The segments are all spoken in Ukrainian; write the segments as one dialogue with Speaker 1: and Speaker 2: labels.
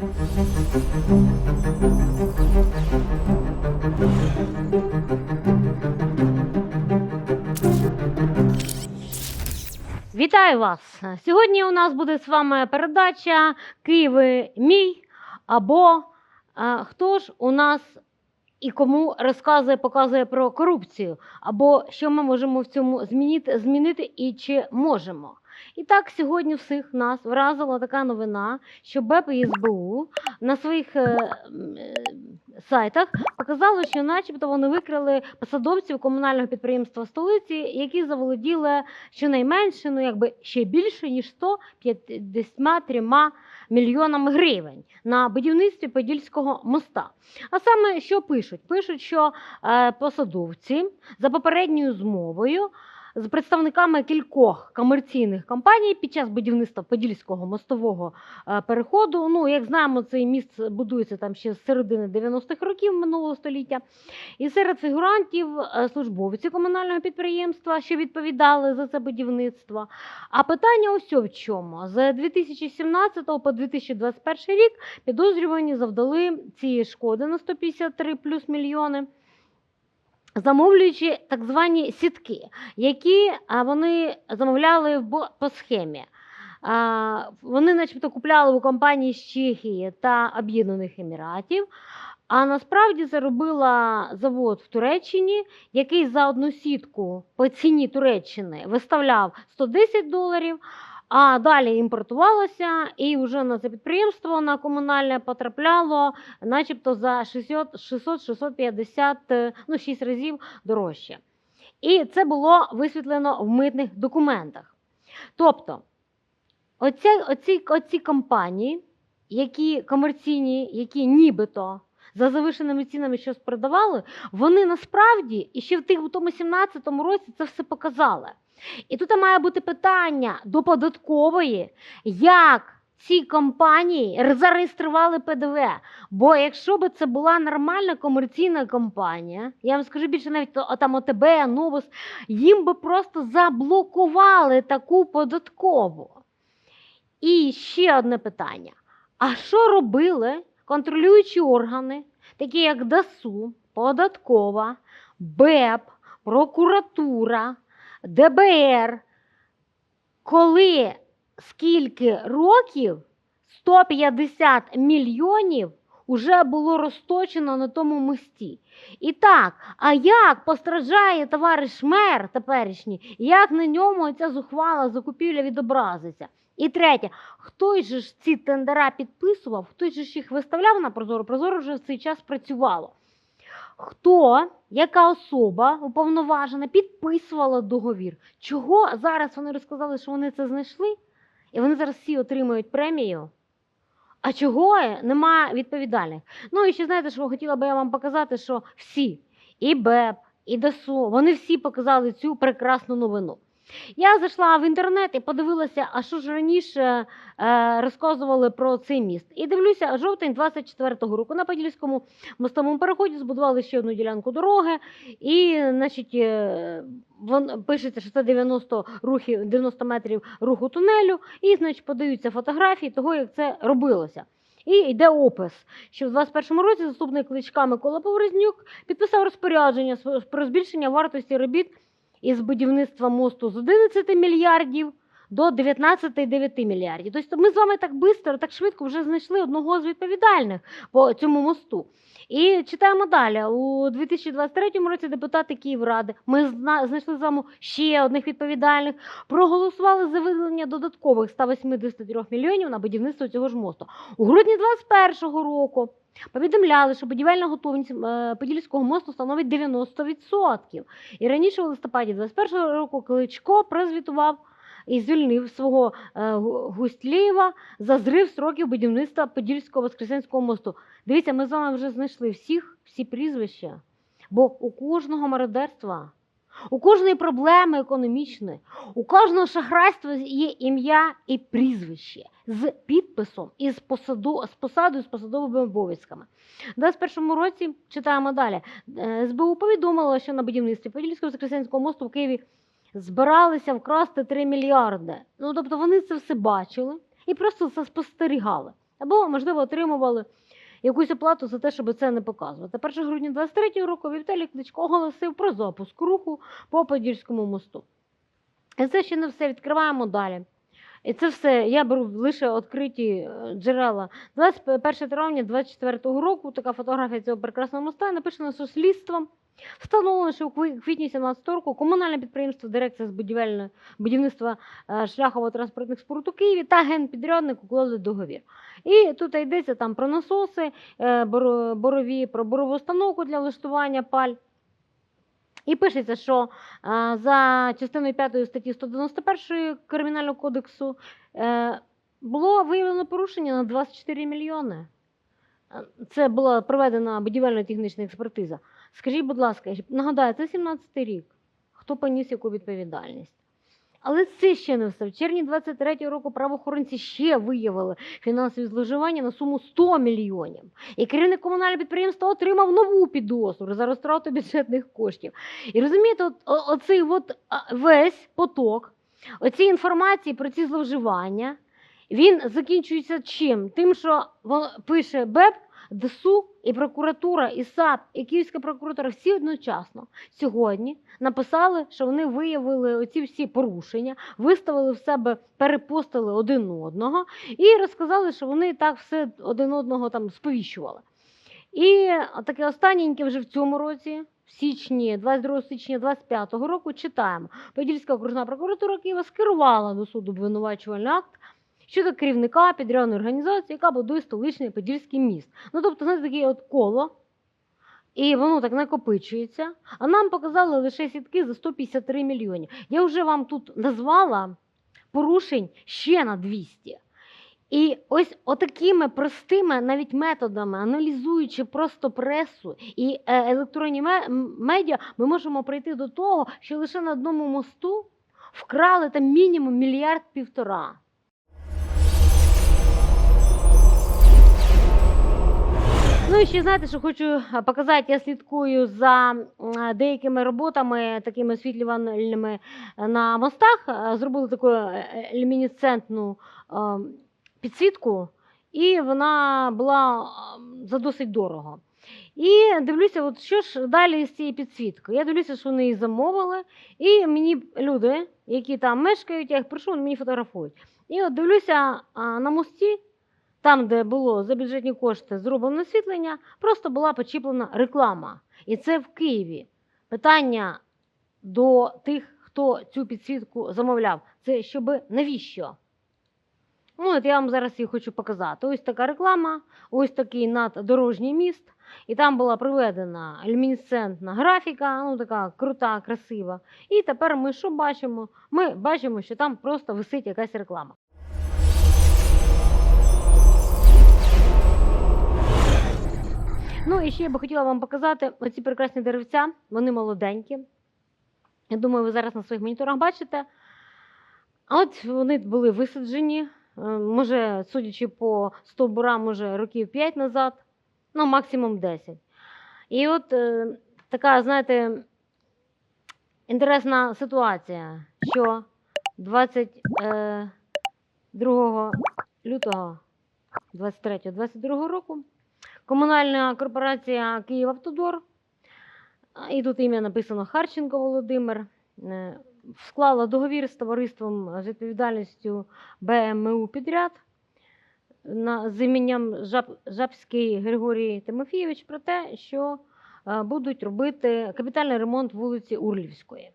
Speaker 1: Вітаю вас! Сьогодні у нас буде з вами передача Києви мій або хто ж у нас і кому розказує, показує про корупцію, або що ми можемо в цьому змінити, змінити і чи можемо. І так, сьогодні всіх нас вразила така новина, що БЕП і СБУ на своїх е, е, сайтах показали, що начебто вони викрили посадовців комунального підприємства столиці, які заволоділи щонайменше, ну якби ще більше, ніж 153 мільйонами гривень на будівництві Подільського моста. А саме що пишуть? Пишуть, що е, посадовці за попередньою змовою з представниками кількох комерційних компаній під час будівництва Подільського мостового е, переходу. Ну, як знаємо, цей міст будується там ще з середини 90-х років минулого століття. І серед фігурантів е, службовці комунального підприємства, що відповідали за це будівництво. А питання ось в чому. З 2017 по 2021 рік підозрювані завдали цієї шкоди на 153 плюс мільйони. Замовлюючи так звані сітки, які вони замовляли по схемі. Вони, начебто, купляли у компанії з Чехії та Об'єднаних Еміратів. А насправді це робила завод в Туреччині, який за одну сітку по ціні Туреччини виставляв 110 доларів, а далі імпортувалося, і вже на це підприємство на комунальне потрапляло, начебто за 600-650, е, ну 6 разів дорожче. І це було висвітлено в митних документах. Тобто, оця, оці, оці компанії, які комерційні, які нібито за завишеними цінами щось продавали, вони насправді і ще в тих в тому 17-му році це все показали. І тут має бути питання до податкової, як ці компанії зареєстрували ПДВ. Бо якщо б це була нормальна комерційна компанія, я вам скажу більше навіть там ОТБ, Новус, їм би просто заблокували таку податкову. І ще одне питання: а що робили контролюючі органи, такі як ДАСУ, Податкова, БЕП, прокуратура, ДБР, коли скільки років 150 мільйонів уже було розточено на тому мості. І так, а як постраждає товариш мер теперішній, як на ньому ця зухвала закупівля відобразиться? І третє, хто ж ці тендера підписував, хто ж їх виставляв на Прозоро? Прозоро вже в цей час працювало. Хто, яка особа уповноважена, підписувала договір? Чого зараз вони розказали, що вони це знайшли, і вони зараз всі отримують премію? А чого немає відповідальних? Ну і ще знаєте, що хотіла би я вам показати, що всі, і БЕП, і ДСУ, вони всі показали цю прекрасну новину. Я зайшла в інтернет і подивилася, а що ж раніше е, розказували про цей міст. І дивлюся, жовтень 24-го року на Подільському мостовому переході збудували ще одну ділянку дороги, і, значить, е, вон, пишеться, що це 90, рухів, 90 метрів руху тунелю, і, значить, подаються фотографії того, як це робилося. І йде опис, що в 21-му році заступник кличка Микола Поворознюк підписав розпорядження про збільшення вартості робіт із будівництва мосту з 11 мільярдів до 19,9 мільярдів. Тобто ми з вами так швидко, так швидко вже знайшли одного з відповідальних по цьому мосту. І читаємо далі. У 2023 році депутати Київради, ми зна- знайшли з вами ще одних відповідальних, проголосували за виділення додаткових 183 мільйонів на будівництво цього ж мосту. У грудні 2021 року повідомляли, що будівельна готовність е, Подільського мосту становить 90%. І раніше у листопаді 2021 року Кличко прозвітував і звільнив свого е, за зрив сроків будівництва Подільського Воскресенського мосту. Дивіться, ми з вами вже знайшли всіх, всі прізвища. Бо у кожного мародерства, у кожної проблеми економічної, у кожного шахрайства є ім'я і прізвище з підписом і з, посаду, з посадою, з посадовими обов'язками. У 2021 році читаємо далі. Е, СБУ повідомило, що на будівництві Подільського Воскресенського мосту в Києві збиралися вкрасти 3 мільярди. Ну тобто вони це все бачили і просто це спостерігали. або, можливо, отримували якусь оплату за те, щоб це не показувати. 1 грудня 23 року Віталій Кличко оголосив про запуск руху по Подільському мосту. І це ще не все. Відкриваємо далі. І це все я беру лише відкриті е, джерела. 21 травня 24 року така фотографія цього прекрасного моста написана написано, що слідством встановлено, що у квітні 17 року комунальне підприємство Дирекція з будівництва е, шляхово-транспортних споруд у Києві та генпідрядник уклали договір. І тут йдеться там про насоси, е, борові, про борову установку для влаштування паль. І пишеться, що за частиною 5 статті 191 Кримінального кодексу е, було виявлено порушення на 24 мільйони. Це була проведена будівельно-технічна експертиза. Скажіть, будь ласка, нагадаю, це 17-й рік. Хто поніс яку відповідальність? Але це ще не все. В червні 23-го року правоохоронці ще виявили фінансові зловживання на суму 100 мільйонів. І керівник комунального підприємства отримав нову підозру за розтрату бюджетних коштів. І розумієте, от, оцей от весь поток, оці інформації про ці зловживання, він закінчується чим? Тим, що пише БЕП, ДСУ і прокуратура, і САП, і Київська прокуратура всі одночасно сьогодні написали, що вони виявили оці всі порушення, виставили в себе, перепостили один одного і розказали, що вони так все один одного там сповіщували. І таке останнє вже в цьому році, в січні, 22 січня 25-го року, читаємо. Подільська окружна прокуратура Києва скерувала до суду обвинувачувальний акт щодо керівника підрядної організації, яка будує столичний Подільський міст. Ну, тобто, знаєте, таке от коло, і воно так накопичується. А нам показали лише сітки за 153 мільйонів. Я вже вам тут назвала порушень ще на 200. І ось отакими простими навіть методами, аналізуючи просто пресу і е, електронні медіа, ми можемо прийти до того, що лише на одному мосту вкрали там мінімум мільярд півтора. Ну і ще знаєте, що хочу показати, я слідкую за деякими роботами, такими освітлювальними е, на мостах. Зробили таку е, е, люмінесцентну підсвітку, і вона була за досить дорого. І дивлюся, от що ж далі з цією підсвіткою. Я дивлюся, що вони її замовили, і мені люди, які там мешкають, я їх прошу, вони мені фотографують. І от дивлюся на мості, там, де було за бюджетні кошти зроблено освітлення, просто була почіплена реклама. І це в Києві. Питання до тих, хто цю підсвітку замовляв, це щоб навіщо? Ну, от я вам зараз її хочу показати. Ось така реклама, ось такий наддорожній міст. І там була проведена люмінесцентна графіка, ну така крута, красива. І тепер ми що бачимо? Ми бачимо, що там просто висить якась реклама. Ну і ще я би хотіла вам показати оці прекрасні деревця. Вони молоденькі. Я думаю, ви зараз на своїх моніторах бачите. А от вони були висаджені, е, може, судячи по стовбурам, може, років 5 назад, ну, максимум 10. І от е, така, знаєте, інтересна ситуація, що 22 лютого 23-22 року комунальна корпорація Київавтодор, і тут ім'я написано Харченко Володимир, е, склала договір з товариством з відповідальністю БМУ підряд на, з Жаб, Жабський Григорій Тимофійович про те, що е, будуть робити капітальний ремонт вулиці Урлівської.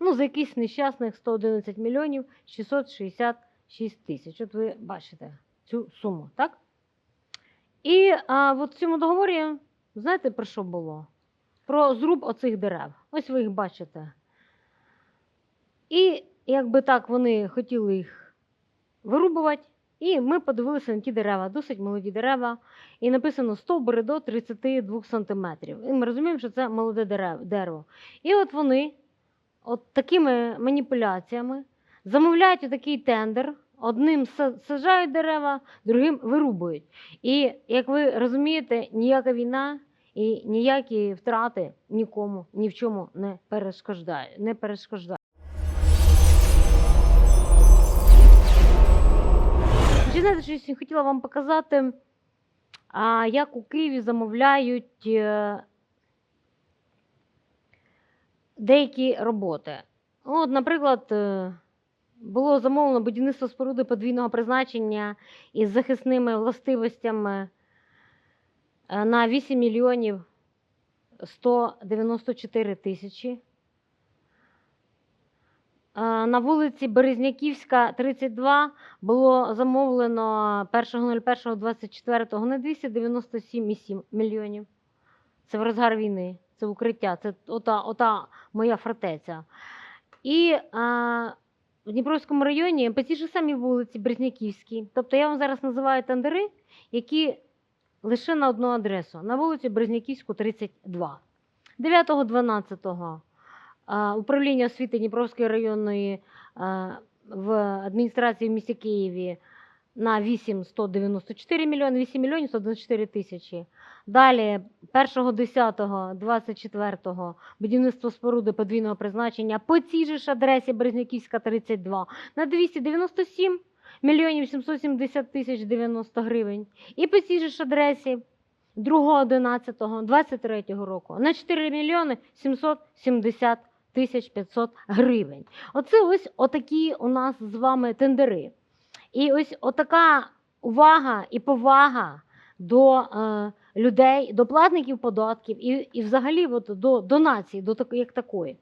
Speaker 1: Ну, за якийсь нещасних 111 мільйонів 666 тисяч. От ви бачите цю суму, так? І а, от в цьому договорі, знаєте, про що було? Про зруб оцих дерев. Ось ви їх бачите. І якби так вони хотіли їх вирубувати, і ми подивилися на ті дерева, досить молоді дерева, і написано стовбури до 32 сантиметрів. І ми розуміємо, що це молоде дерев- дерево. І от вони, от такими маніпуляціями, замовляють такий тендер. Одним са- саджають дерева, другим вирубують. І як ви розумієте, ніяка війна і ніякі втрати нікому ні в чому не перешкоджають. Не перешкоджають. Чи знаєте, що я хотіла вам показати, як у Києві замовляють е, деякі роботи. От, наприклад, е, було замовлено будівництво споруди подвійного призначення із захисними властивостями е, на 8 мільйонів 194 тисячі. Е, На вулиці Березняківська, 32, було замовлено 1.01.24 на 297,7 мільйонів. Це в розгар війни, це укриття, це ота, ота моя фортеця. І а, в Дніпровському районі по тій ж самій вулиці Березняківській. Тобто я вам зараз називаю тендери, які лише на одну адресу, на вулицю Березняківську, 32. 9.12 а, управління освіти Дніпровської районної в адміністрації в місті Києві на 8 194 мільйони, 8 мільйонів 194 тисячі. Далі 1.10.24 будівництво споруди подвійного призначення по цій же ж адресі Березняківська 32 на 297 мільйонів 770 тисяч 90 гривень. І по цій же ж адресі 2.11.23 року на 4 мільйони 770 тисяч 500 гривень. Оце ось отакі у нас з вами тендери. І ось отака увага і повага до е, людей, до платників податків і, і взагалі от, до, до нації, до як такої.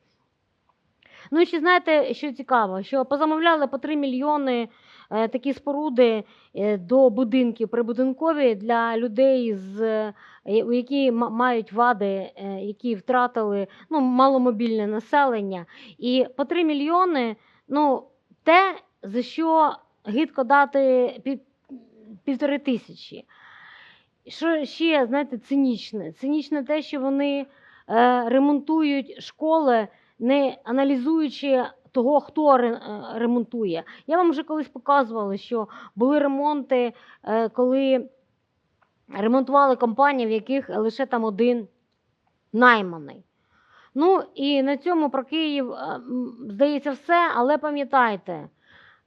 Speaker 1: Ну і ще знаєте, що цікаво, що позамовляли по 3 мільйони е, такі споруди е, до будинків прибудинкові для людей, з, е, які мають вади, е, які втратили ну, маломобільне населення. І по 3 мільйони ну, те, за що гидко дати пів, півтори тисячі. Що ще, знаєте, цинічне? Цинічне те, що вони е, ремонтують школи, не аналізуючи того, хто е, ремонтує. Я вам вже колись показувала, що були ремонти, е, коли ремонтували компанії, в яких лише там один найманий. Ну і на цьому про Київ, е, здається, все, але пам'ятайте,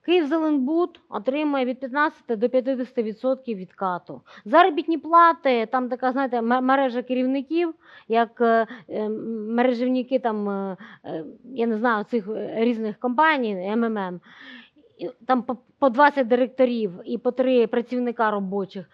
Speaker 1: Київзеленбуд отримує від 15 до 50% відкату. Заробітні плати, там така, знаєте, мережа керівників, як е, е, мережівники там, е, я не знаю, цих різних компаній, МММ, там по 20 директорів і по 3 працівника робочих,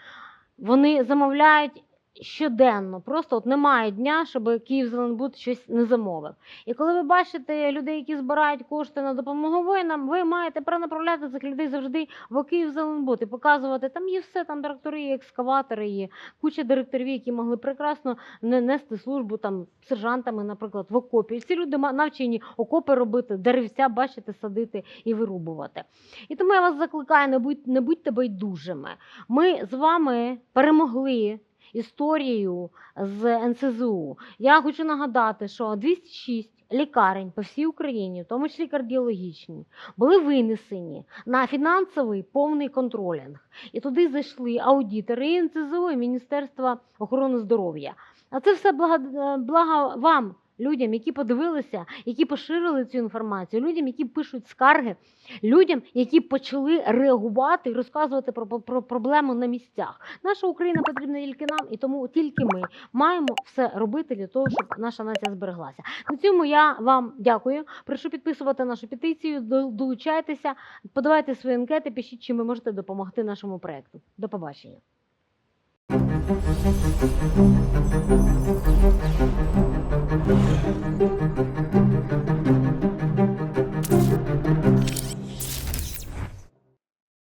Speaker 1: вони замовляють щоденно. Просто от немає дня, щоб Київзеленбуд щось не замовив. І коли ви бачите людей, які збирають кошти на допомогу воїнам, ви маєте перенаправляти цих людей завжди в Київзеленбуд і показувати, там є все, там директори, є екскаватори, є куча директорів, які могли прекрасно не нести службу там сержантами, наприклад, в окопі. І ці люди навчені окопи робити, деревця бачити, садити і вирубувати. І тому я вас закликаю, не будь, не будьте байдужими. Ми з вами перемогли історією з НСЗУ. Я хочу нагадати, що 206 лікарень по всій Україні, в тому числі кардіологічні, були винесені на фінансовий повний контролінг. І туди зайшли аудітори НСЗУ і Міністерства охорони здоров'я. А це все благо, благо вам, людям, які подивилися, які поширили цю інформацію, людям, які пишуть скарги, людям, які почали реагувати і розказувати про, про проблему на місцях. Наша Україна потрібна тільки нам, і тому тільки ми маємо все робити для того, щоб наша нація збереглася. На цьому я вам дякую. Прошу підписувати нашу петицію, долучайтеся, подавайте свої анкети, пишіть, чим ви можете допомогти нашому проекту. До побачення. Thank you.
Speaker 2: Thank you.